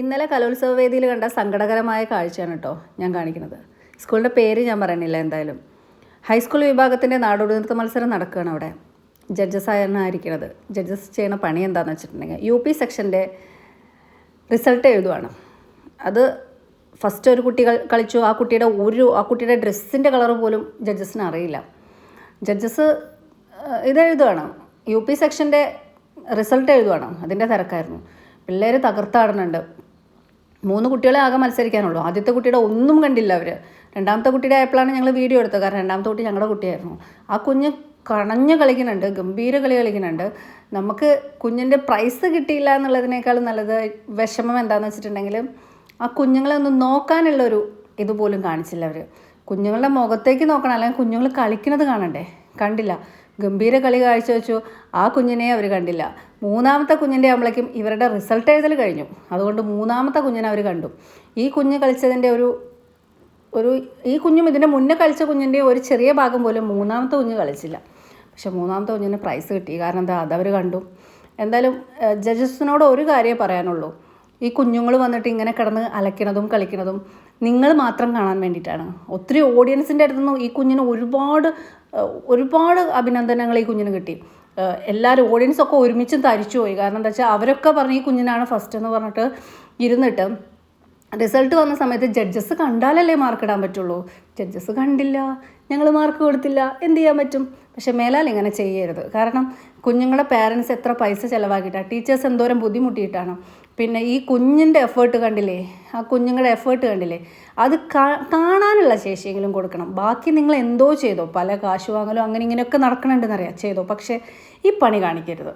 ഇന്നലെ കലോത്സവ വേദിയിൽ കണ്ട സങ്കടകരമായ കാഴ്ചയാണ് കേട്ടോ ഞാൻ കാണിക്കുന്നത്. സ്കൂളിന്റെ പേര് ഞാൻ പറയണില്ല എന്തായാലും. ഹൈസ്കൂൾ വിഭാഗത്തിന്റെ നാടോടി മത്സരം നടക്കുകയാണ് അവിടെ. ജഡ്ജസ് ആയിരിക്കുന്നത്. ജഡ്ജസ് ചെയ്യുന്ന പണി എന്താണെന്ന് വെച്ചിട്ടുണ്ടെങ്കിൽ യു പി സെക്ഷന്റെ റിസൾട്ട് എഴുതുവാണ്. അത് ഫസ്റ്റ് ഒരു കുട്ടി കളിച്ചു. ആ കുട്ടിയുടെ ഒരു ആ കുട്ടിയുടെ ഡ്രസ്സിന്റെ കളർ പോലും ജഡ്ജസിന് അറിയില്ല. ജഡ്ജസ് ഇതെഴുതുവാണ് യു പി സെക്ഷന്റെ റിസൾട്ട് എഴുതുവാണ്. അതിന്റെ തിരക്കായിരുന്നു. പിള്ളേർ തകർത്താടുന്നുണ്ട് മൂന്ന് കുട്ടികളെ ആകെ മത്സരിക്കാനുള്ളൂ. ആദ്യത്തെ കുട്ടിയുടെ ഒന്നും കണ്ടില്ല അവർ രണ്ടാമത്തെ കുട്ടിയുടെ ആയപ്പോഴാണ് ഞങ്ങൾ വീഡിയോ എടുത്തത്. കാരണം രണ്ടാമത്തെ കുട്ടി ഞങ്ങളുടെ കുട്ടിയായിരുന്നു. ആ കുഞ്ഞ് കണഞ്ഞ് കളിക്കുന്നുണ്ട്. ഗംഭീര കളി കളിക്കുന്നുണ്ട്. നമുക്ക് കുഞ്ഞിന്റെ പ്രൈസ് കിട്ടിയില്ല എന്നുള്ളതിനേക്കാൾ നല്ലത് വിഷമം എന്താണെന്ന് വെച്ചിട്ടുണ്ടെങ്കിൽ ആ കുഞ്ഞുങ്ങളെ ഒന്ന് നോക്കാനുള്ളൊരു ഇതുപോലും കാണിച്ചില്ല അവർ കുഞ്ഞുങ്ങളുടെ മുഖത്തേക്ക് നോക്കണം. അല്ലെങ്കിൽ കുഞ്ഞുങ്ങൾ കളിക്കുന്നത് കാണണ്ടേ? കണ്ടില്ല. ഗംഭീര കളി കാഴ്ചവെച്ചു. ആ കുഞ്ഞിനെ അവർ കണ്ടില്ല. മൂന്നാമത്തെ കുഞ്ഞിന്റെ ആകുമ്പോഴേക്കും ഇവരുടെ റിസൾട്ട് എഴുതൽ കഴിഞ്ഞു. അതുകൊണ്ട് മൂന്നാമത്തെ കുഞ്ഞിനെ അവർ കണ്ടു. ഈ കുഞ്ഞ് കളിച്ചതിന്റെ ഒരു ഒരു ഈ കുഞ്ഞും ഇതിന്റെ മുന്നേ കളിച്ച കുഞ്ഞിന്റെ ഒരു ചെറിയ ഭാഗം പോലും മൂന്നാമത്തെ കുഞ്ഞ് കളിച്ചില്ല. പക്ഷെ മൂന്നാമത്തെ കുഞ്ഞിന് പ്രൈസ് കിട്ടി. കാരണം എന്താ? അതവർ കണ്ടു. എന്തായാലും ജഡ്ജസിനോട് ഒരു കാര്യമേ പറയാനുള്ളൂ. ഈ കുഞ്ഞുങ്ങൾ വന്നിട്ട് ഇങ്ങനെ കിടന്ന് അലക്കണതും കളിക്കണതും നിങ്ങൾ മാത്രം കാണാൻ വേണ്ടിയിട്ടാണ്. ഒത്തിരി ഓഡിയൻസിന്റെ അടുത്തുനിന്ന് ഈ കുഞ്ഞിന് ഒരുപാട് ഒരുപാട് അഭിനന്ദനങ്ങൾ ഈ കുഞ്ഞിന് കിട്ടി. എല്ലാവരും ഓഡിയൻസ് ഒക്കെ ഒരുമിച്ച് തരിച്ചു പോയി. കാരണം എന്താ വെച്ചാൽ അവരൊക്കെ പറഞ്ഞ് ഈ കുഞ്ഞിനാണ് ഫസ്റ്റ് എന്ന് പറഞ്ഞിട്ട് ഇരുന്നിട്ട്. റിസൾട്ട് വന്ന സമയത്ത് ജഡ്ജസ് കണ്ടാലല്ലേ മാർക്ക് ഇടാൻ പറ്റുള്ളൂ. ജഡ്ജസ് കണ്ടില്ല ഞങ്ങൾ മാർക്ക് കൊടുത്തില്ല എന്ത് ചെയ്യാൻ പറ്റും? പക്ഷെ മേലാൽ ഇങ്ങനെ ചെയ്യരുത്. കാരണം കുഞ്ഞുങ്ങളുടെ പാരൻസ് എത്ര പൈസ ചിലവാക്കിയിട്ടാണ് ടീച്ചേഴ്സ് എന്തോരം ബുദ്ധിമുട്ടിയിട്ടാണ്. പിന്നെ ഈ കുഞ്ഞിന്റെ എഫേർട്ട് കണ്ടില്ലേ? ആ കുഞ്ഞുങ്ങളുടെ എഫേർട്ട് കണ്ടില്ലേ? അത് കാണാനുള്ള ശേഷിയെങ്കിലും കൊടുക്കണം. ബാക്കി നിങ്ങൾ എന്തോ ചെയ്തോ? പല കാശ് വാങ്ങലോ അങ്ങനെ ഇങ്ങനെയൊക്കെ നടക്കണമെന്നറിയാം ചെയ്തോ? പക്ഷേ ഈ പണി കാണിക്കരുത്.